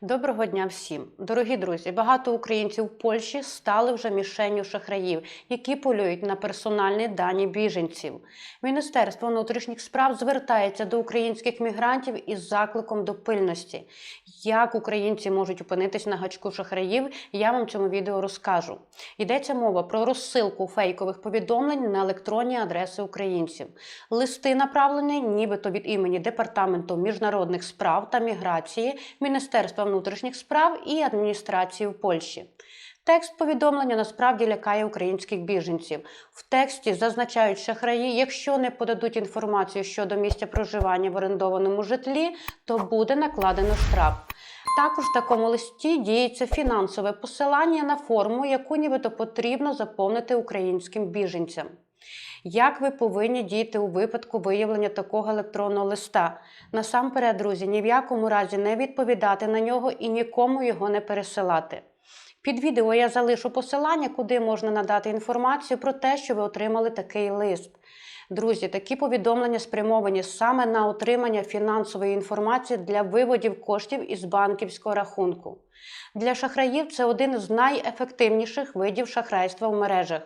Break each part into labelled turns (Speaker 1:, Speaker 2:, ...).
Speaker 1: Доброго дня всім, дорогі друзі. Багато українців в Польщі стали вже мішенню шахраїв, які полюють на персональні дані біженців. Міністерство внутрішніх справ звертається до українських мігрантів із закликом до пильності. Як українці можуть опинитись на гачку шахраїв, я вам в цьому відео розкажу. Йдеться мова про розсилку фейкових повідомлень на електронні адреси українців. Листи направлені нібито від імені Департаменту міжнародних справ та міграції, Міністерства внутрішніх справ і адміністрації в Польщі. Текст повідомлення насправді лякає українських біженців. В тексті зазначають шахраї, якщо не подадуть інформацію щодо місця проживання в орендованому житлі, то буде накладено штраф. Також в такому листі діється фінансове посилання на форму, яку нібито потрібно заповнити українським біженцям. Як ви повинні діяти у випадку виявлення такого електронного листа? Насамперед, друзі, ні в якому разі не відповідати на нього і нікому його не пересилати. Під відео я залишу посилання, куди можна надати інформацію про те, що ви отримали такий лист. Друзі, такі повідомлення спрямовані саме на отримання фінансової інформації для виводів коштів із банківського рахунку. Для шахраїв це один з найефективніших видів шахрайства в мережах.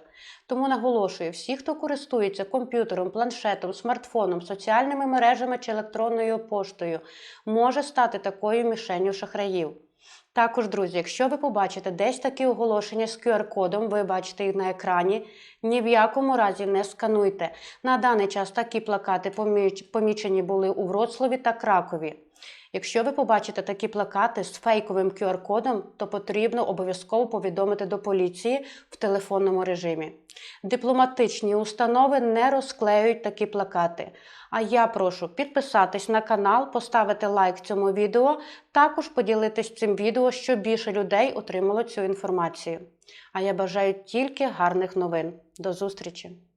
Speaker 1: Тому наголошую, всі, хто користується комп'ютером, планшетом, смартфоном, соціальними мережами чи електронною поштою, може стати такою мішенню шахраїв. Також, друзі, якщо ви побачите десь такі оголошення з QR-кодом, ви бачите їх на екрані, ні в якому разі не скануйте. На даний час такі плакати помічені були у Вроцлаві та Кракові. Якщо ви побачите такі плакати з фейковим QR-кодом, то потрібно обов'язково повідомити до поліції в телефонному режимі. Дипломатичні установи не розклеюють такі плакати. А я прошу підписатись на канал, поставити лайк цьому відео, також поділитись цим відео, щоб більше людей отримало цю інформацію. А я бажаю тільки гарних новин. До зустрічі!